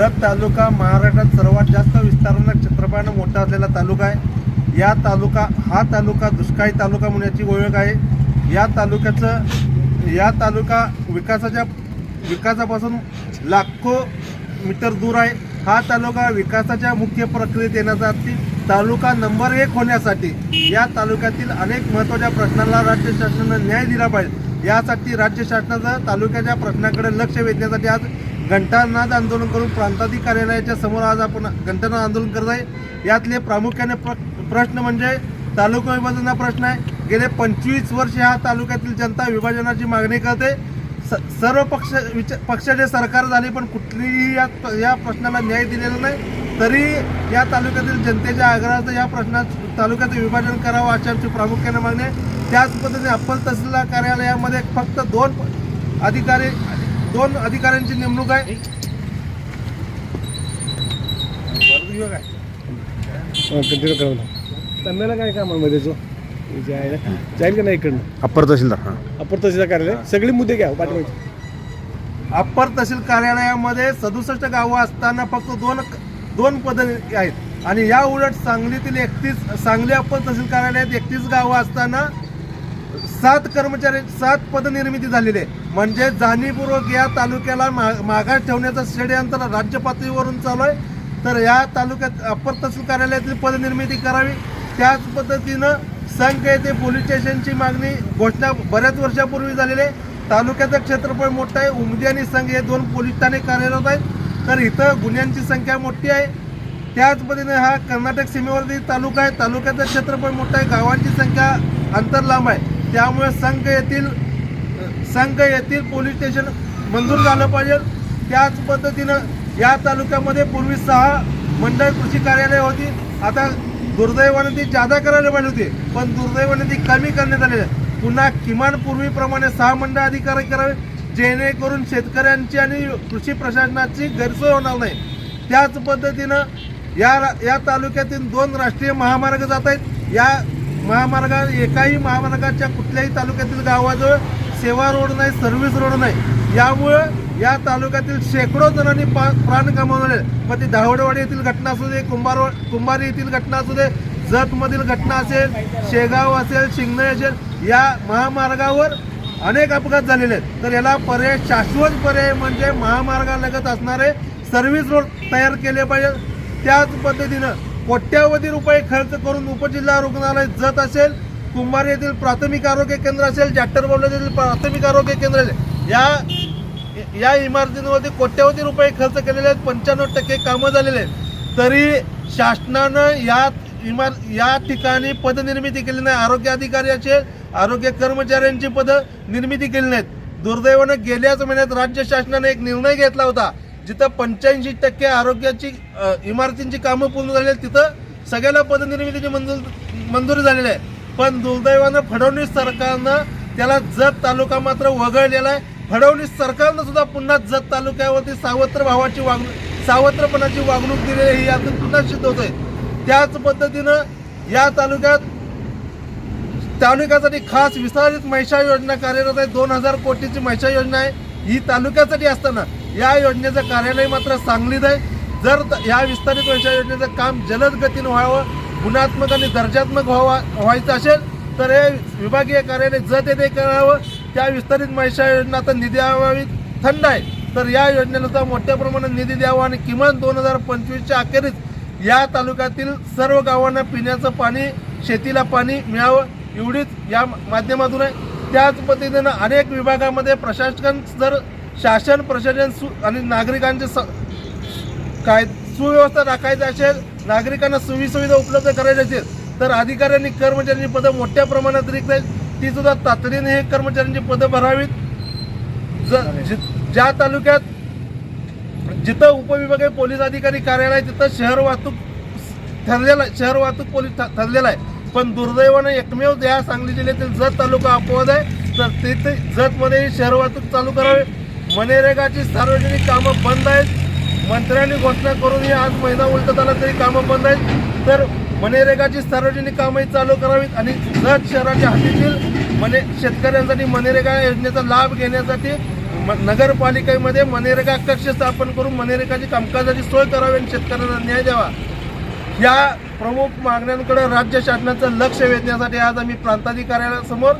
जत तालुका महाराष्ट्रात सर्वात जास्त विस्तारानं क्षेत्रफळानं मोठा असलेला तालुका आहे. या तालुका हा तालुका दुष्काळी तालुका म्हणण्याची ओळख आहे. या तालुक्याचं या तालुका विकासाच्या विकासापासून लाखो मीटर दूर आहे. हा तालुका विकासाच्या मुख्य प्रक्रियेत येण्यासाठी तालुका नंबर एक होण्यासाठी या तालुक्यातील अनेक महत्त्वाच्या प्रश्नांना राज्य शासनानं न्याय दिला पाहिजे. यासाठी राज्य शासनाचं तालुक्याच्या प्रश्नाकडे लक्ष वेधण्यासाठी आज घंटानाद आंदोलन करून प्रांताधिक कार्यालयाच्या समोर आज आपण घंटानाद आंदोलन करत आहे. यातले प्रामुख्याने प्र प्रश्न म्हणजे तालुका विभाजनाचा प्रश्न आहे. गेले पंचवीस वर्ष ह्या तालुक्यातील जनता विभाजनाची मागणी करते. स सर्व पक्ष विच पक्षाचे सरकार झाले पण कुठलीही या या प्रश्नाला न्याय दिलेला नाही. तरी या तालुक्यातील जनतेच्या आग्रहाचं या प्रश्नात तालुक्याचं विभाजन करावं अशी आमची प्रामुख्याने मागणी आहे. त्याच पद्धतीने अप्पल तहसीलदार कार्यालयामध्ये फक्त दोन अधिकारी दोन अधिकाऱ्यांची नेमणूक आहे. कंटिन्यू करा त्यांना काय काम आहे मध्ये जो जाईल जाईल का नाही इकडनं? अप्पर तहसीलदार हां. अपर तहसीलदार कार्यालय? सगळी मुद्दे घ्या पाठवायचे. अप्पर तहसील कार्यालयामध्ये सदुसष्ट गावं असताना फक्त दोन दोन पद आहेत. आणि या उलट सांगलीतील एकतीस सांगली अप्पर तहसील कार्यालयात एकतीस गावं असताना सात कर्मचारी सात पदनिर्मिती झालेली आहे. म्हणजे जाणीवपूर्वक या तालुक्याला मा मागास ठेवण्याचं षडयंत्र राज्य पातळीवरून चालू आहे. तर या तालुक्यात अप्पर तहसील कार्यालयातील पदनिर्मिती करावी. त्याच पद्धतीनं संघ येथे पोलीस स्टेशनची मागणी घोषणा बऱ्याच वर्षापूर्वी झालेली आहे. तालुक्याचं क्षेत्रफळ मोठं आहे. उमदी आणि संघ हे दोन पोलीस ठाणे कार्यरत आहेत. तर इथं गुन्ह्यांची संख्या मोठी आहे. त्याच पद्धतीने हा कर्नाटक सीमेवरती तालुका आहे. तालुक्याचं क्षेत्रफळ मोठं आहे. गावांची संख्या अंतर लांब आहे. त्यामुळे संघ येथील संघ येथील पोलीस स्टेशन मंजूर झालं पाहिजे. त्याच पद्धतीनं या तालुक्यामध्ये पूर्वी सहा मंडळ कृषी कार्यालय होती. आता दुर्दैवाने ती जादा करायला पाहिजे होती. पण दुर्दैवाने ती कमी करण्यात आलेली आहे. पुन्हा किमान पूर्वीप्रमाणे सहा मंडळ अधिकारी करावे जेणेकरून शेतकऱ्यांची आणि कृषी प्रशासनाची गैरसोय होणार नाही. त्याच पद्धतीनं या रा- या तालुक्यातील दोन राष्ट्रीय महामार्ग जात आहेत. या महामार्गा एकाही महामार्गाच्या कुठल्याही तालुक्यातील गावाजवळ सेवा रोड नाही सर्व्हिस रोड नाही. यामुळं या तालुक्यातील शेकडो जणांनी पा प्राण गमावले. मग ती धावडवाडी येथील घटना असू दे कुंभार कुंभारी येथील घटना असू दे जतमधील घटना असेल शेगाव असेल शिंगणे असेल या महामार्गावर अनेक अपघात झालेले आहेत. तर याला पर्याय शाश्वत पर्याय म्हणजे महामार्गालगत असणारे सर्व्हिस रोड तयार केले पाहिजे. त्याच पद्धतीनं कोट्यावधी रुपये खर्च करून उपजिल्हा रुग्णालय जत असेल कुंभार येथील प्राथमिक आरोग्य केंद्र असेल जाटर बोर्ड येथील प्राथमिक आरोग्य केंद्र असेल या या इमारतींवरती कोट्यावधी रुपये खर्च केलेले आहेत पंच्याण्णव टक्के कामं झालेले आहेत. तरी शासनानं या इमार या ठिकाणी पदनिर्मिती केली नाही. आरोग्य अधिकारी असेल आरोग्य कर्मचाऱ्यांची पदं निर्मिती केली नाहीत. दुर्दैवानं गेल्याच महिन्यात राज्य शासनाने एक निर्णय घेतला होता. जिथं पंच्याऐंशी टक्के आरोग्याची इमारतींची कामं पूर्ण झाली आहेत तिथं सगळ्याला पदनिर्मितीची मंजूर मंजुरी झालेली आहे. पण दुर्दैवानं फडणवीस सरकारनं त्याला जत तालुका मात्र वगळलेला आहे. फडणवीस सरकारनं सुद्धा पुन्हा जत तालुक्यावरती सावत्र भावाची वागणूक सावत्रपणाची वागणूक दिलेली ही यातून पुन्हा सिद्ध होत आहे त्याच पद्धतीनं या तालुक्यात तालुक्यासाठी खास विस्तारित महिषा योजना कार्यरत आहे. दोन हजार कोटीची महिषा योजना आहे. ही तालुक्यासाठी असताना या योजनेचं कार्यालय मात्र सांगलीत आहे. जर या विस्तारित व्यवसाय योजनेचं काम जलद गतीनं व्हावं गुणात्मक आणि दर्जात्मक व्हावा व्हायचं असेल तर हे विभागीय कार्यालय जत येथे करावं. त्या विस्तारित महिषा योजना आता निधी अभावी थंड आहे. तर या योजनेनुसार मोठ्या प्रमाणात निधी द्यावा आणि किमान दोन हजार पंचवीसच्या अखेरीस या तालुक्यातील सर्व गावांना पिण्याचं पाणी शेतीला पाणी मिळावं एवढीच या माध्यमातून आहे. त्याच पद्धतीनं अनेक विभागामध्ये प्रशासन जर शासन प्रशासन सु आणि नागरिकांचे स काय सुव्यवस्था राखायची असेल नागरिकांना सुविसुविधा उपलब्ध करायची असेल तर अधिकाऱ्यांनी कर्मचाऱ्यांची पदं मोठ्या प्रमाणात रिक्त आहेत. ती सुद्धा तातडीने हे कर्मचाऱ्यांची पदं भरावीत. ज ज्या तालुक्यात जिथं उपविभागीय पोलीस अधिकारी कार्यालय तिथं शहर वाहतूक ठरलेला आहे. शहर वाहतूक पोलीस ठरलेला आहे. पण दुर्दैवानं एकमेव या सांगली जिल्ह्यातील जत तालुका अपवाद आहे. तर तिथे जतमध्येही शहर वाहतूक चालू करावी. मनरेगाची सार्वजनिक कामं बंद आहेत. मंत्र्यांनी घोषणा करूनही आज महिना उलटत आला तरी कामं बंद आहेत. तर मनरेगाची सार्वजनिक कामंही चालू करावीत आणि जत शहराच्या हद्दीतील मने शेतकऱ्यांसाठी मनरेगा योजनेचा लाभ घेण्यासाठी नगरपालिकेमध्ये मनरेगा कक्ष स्थापन करून मनरेगाची कामकाजाची सोय करावी आणि शेतकऱ्यांना न्याय द्यावा. या प्रमुख मागण्यांकडे राज्य शासनाचं लक्ष वेधण्यासाठी आज आम्ही प्रांताधिकाऱ्यासमोर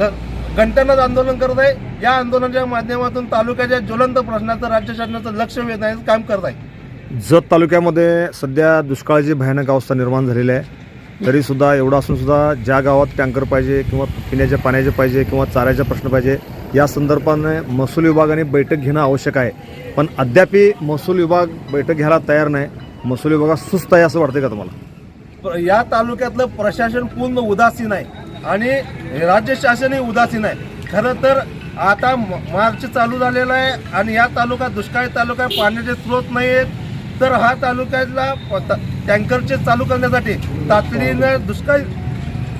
ग- घंटानाद आंदोलन करत आहे. या आंदोलनाच्या माध्यमातून तालुक्याच्या ज्वलंत प्रश्नाचं राज्य शासनाचं लक्ष वेधण्याचं काम करत आहे. जत तालुक्यामध्ये सध्या दुष्काळाची भयानक अवस्था निर्माण झालेली आहे. तरी सुद्धा एवढं असून सुद्धा ज्या गावात टँकर पाहिजे किंवा पिण्याच्या पाण्याचे पाहिजे किंवा चाऱ्याचा प्रश्न पाहिजे या संदर्भाने महसूल विभागाने बैठक घेणं आवश्यक आहे. पण अद्यापही महसूल विभाग बैठक घ्यायला तयार नाही. महसूल विभागात सुस्त आहे असं वाटतं का तुम्हाला? या तालुक्यातलं प्रशासन पूर्ण उदासीन आहे आणि राज्य शासनही उदासीन आहे. खरं तर आता म- मार्च चालू झालेला आहे आणि या तालुका दुष्काळी तालुका आहे, पाण्याचे स्रोत नाही आहेत तर हा तालुक्याला त- टँकरचे चालू करण्यासाठी तातडीनं दुष्काळी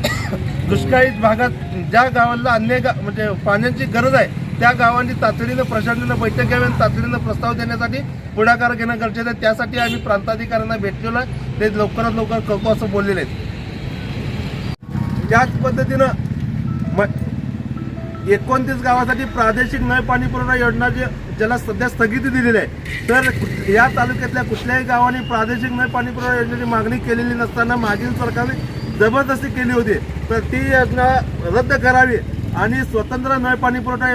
दुष्काळी भागात ज्या गावाला अन्य गा म्हणजे पाण्याची गरज आहे त्या गावांनी तातडीनं प्रशासनानं बैठक घ्यावी आणि तातडीनं प्रस्ताव देण्यासाठी पुढाकार घेणं गरजेचं आहे. त्यासाठी आम्ही प्रांताधिकाऱ्यांना भेटलेलो आहे. ते लवकरात लवकर करतो असं बोललेले आहेत. त्याच पद्धतीनं म एकोणतीस गावासाठी प्रादेशिक नळ पाणी पुरवठा योजना जी ज्याला सध्या स्थगिती दिलेली आहे. तर या तालुक्यातल्या कुठल्याही गावाने प्रादेशिक नळ पाणी पुरवठा योजनेची मागणी केलेली नसताना मागील सरकारने जबरदस्ती केली होती. तर ती योजना रद्द करावी आणि स्वतंत्र नळ पाणी पुरवठा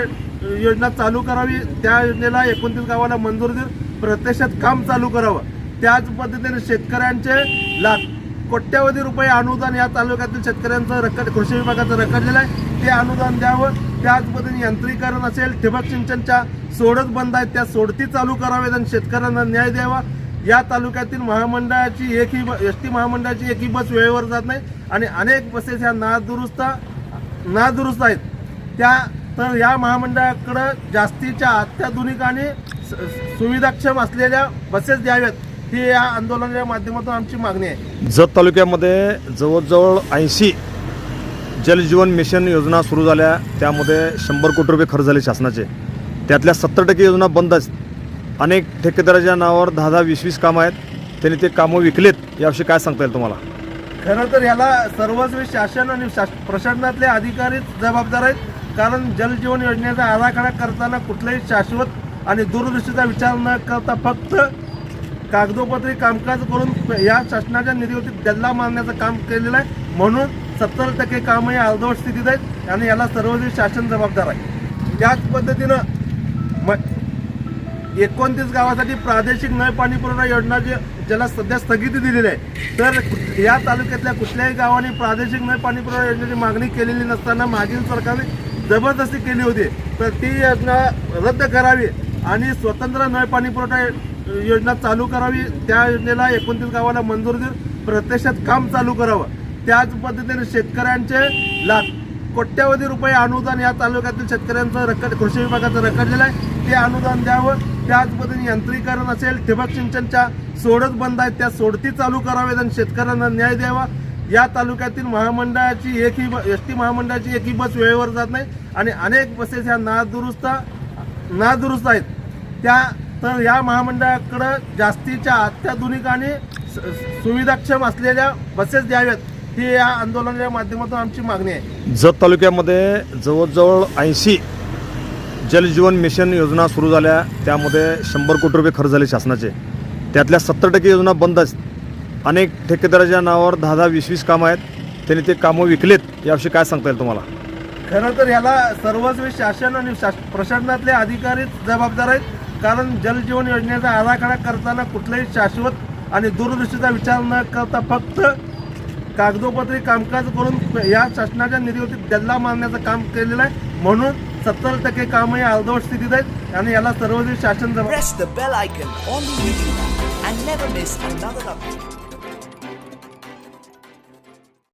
योजना चालू करावी. त्या योजनेला एकोणतीस गावाला मंजूर देऊन प्रत्यक्षात काम चालू करावं. त्याच पद्धतीने शेतकऱ्यांचे लाख कोट्यावधी रुपये अनुदान या तालुक्यातील शेतकऱ्यांचं रक्कड कृषी विभागाचं रखडलेलं आहे. ते अनुदान द्यावं. त्याच यंत्रीकरण असेल ठिबक सिंचनच्या सोडत बंद आहेत त्या सोडती चालू कराव्यात आणि शेतकऱ्यांना न्याय द्यावा. या तालुक्यातील महामंडळाची एकही एस टी महामंडळाची एकही बस वेळेवर जात नाही आणि अनेक बसेस ह्या नादुरुस्त नादुरुस्त आहेत. त्या तर या महामंडळाकडं जास्तीच्या अत्याधुनिक आणि स- सुविधाक्षम असलेल्या बसेस द्याव्यात ही या आंदोलनाच्या माध्यमातून आमची मागणी आहे. जत तालुक्यामध्ये जवळजवळ ऐंशी जलजीवन मिशन योजना सुरू झाल्या. त्यामध्ये शंभर कोटी रुपये खर्च झाले शासनाचे. त्यातल्या सत्तर टक्के योजना बंद आहेत अनेक ठेकेदाराच्या नावावर दहा दहा वीस वीस कामं आहेत. त्यांनी ते कामं विकलेत याविषयी काय सांगता येईल तुम्हाला? खरं तर याला सर्वस्वी शासन आणि शास प्रशासनातले अधिकारीच जबाबदार आहेत. कारण जलजीवन योजनेचा आराखडा करताना कुठलाही शाश्वत आणि दूरदृष्टीचा विचार न करता फक्त कागदोपत्री कामकाज करून या शासनाच्या निधीवरती गल्ला मारण्याचं काम केलेलं आहे. म्हणून सत्तर टक्के कामं हे अर्धवट स्थितीत आहेत आणि याला सर्वस्वी शासन जबाबदार आहे. त्याच पद्धतीनं म एकोणतीस गावासाठी प्रादेशिक नळ पाणी पुरवठा योजना जी ज्याला सध्या स्थगिती दिलेली आहे तर या तालुक्यातल्या कुठल्याही गावाने प्रादेशिक नळ पाणी पुरवठा योजनेची मागणी केलेली नसताना मागील सरकारने जबरदस्ती केली होती. तर ती योजना रद्द करावी आणि स्वतंत्र नळ पाणी पुरवठा योजना चालू करावी. त्या योजनेला एकोणतीस गावाला मंजूर देऊन प्रत्यक्षात काम चालू करावं. त्याच पद्धतीने शेतकऱ्यांचे लाख कोट्यावधी रुपये अनुदान या तालुक्यातील शेतकऱ्यांचं रक्कड कृषी विभागाचं रखडलेलं आहे. ते अनुदान द्यावं. त्याच पद्धतीने यंत्रीकरण असेल ठिबक सिंचनच्या सोडत बंद आहेत त्या सोडती चालू कराव्यात आणि शेतकऱ्यांना न्याय द्यावा. या तालुक्यातील महामंडळाची एकही एस टी महामंडळाची एकही बस वेळेवर जात नाही आणि अनेक बसेस ह्या नादुरुस्त नादुरुस्त आहेत. त्या तर या महामंडळाकडं जास्तीच्या अत्याधुनिक आणि स- सुविधाक्षम असलेल्या बसेस द्याव्यात. ही या आंदोलनाच्या माध्यमातून आमची मागणी आहे. जत तालुक्यामध्ये जवळजवळ ऐंशी जलजीवन मिशन योजना सुरू झाल्या. त्यामध्ये शंभर कोटी रुपये खर्च झाले शासनाचे. त्यातल्या सत्तर टक्के योजना बंद आहेत. अनेक ठेकेदाराच्या नावावर दहा दहा वीस वीस कामं आहेत. त्यांनी ते कामं विकलेत. याविषयी काय सांगता येईल तुम्हाला? खरं तर याला सर्वस्वी शासन आणि शास प्रशासनातले अधिकारीच जबाबदार आहेत. कारण जलजीवन योजनेचा आराखडा करताना कुठलाही शाश्वत आणि दूरदृष्टीचा विचार न करता फक्त कागदोपत्री कामकाज करून या शासनाच्या निधीवरती गल्ला मारण्याचं काम केलेलं आहे. म्हणून सत्तर टक्के काम हे अर्धवट स्थितीत आहेत आणि याला सर्वजण शासन जबाबदार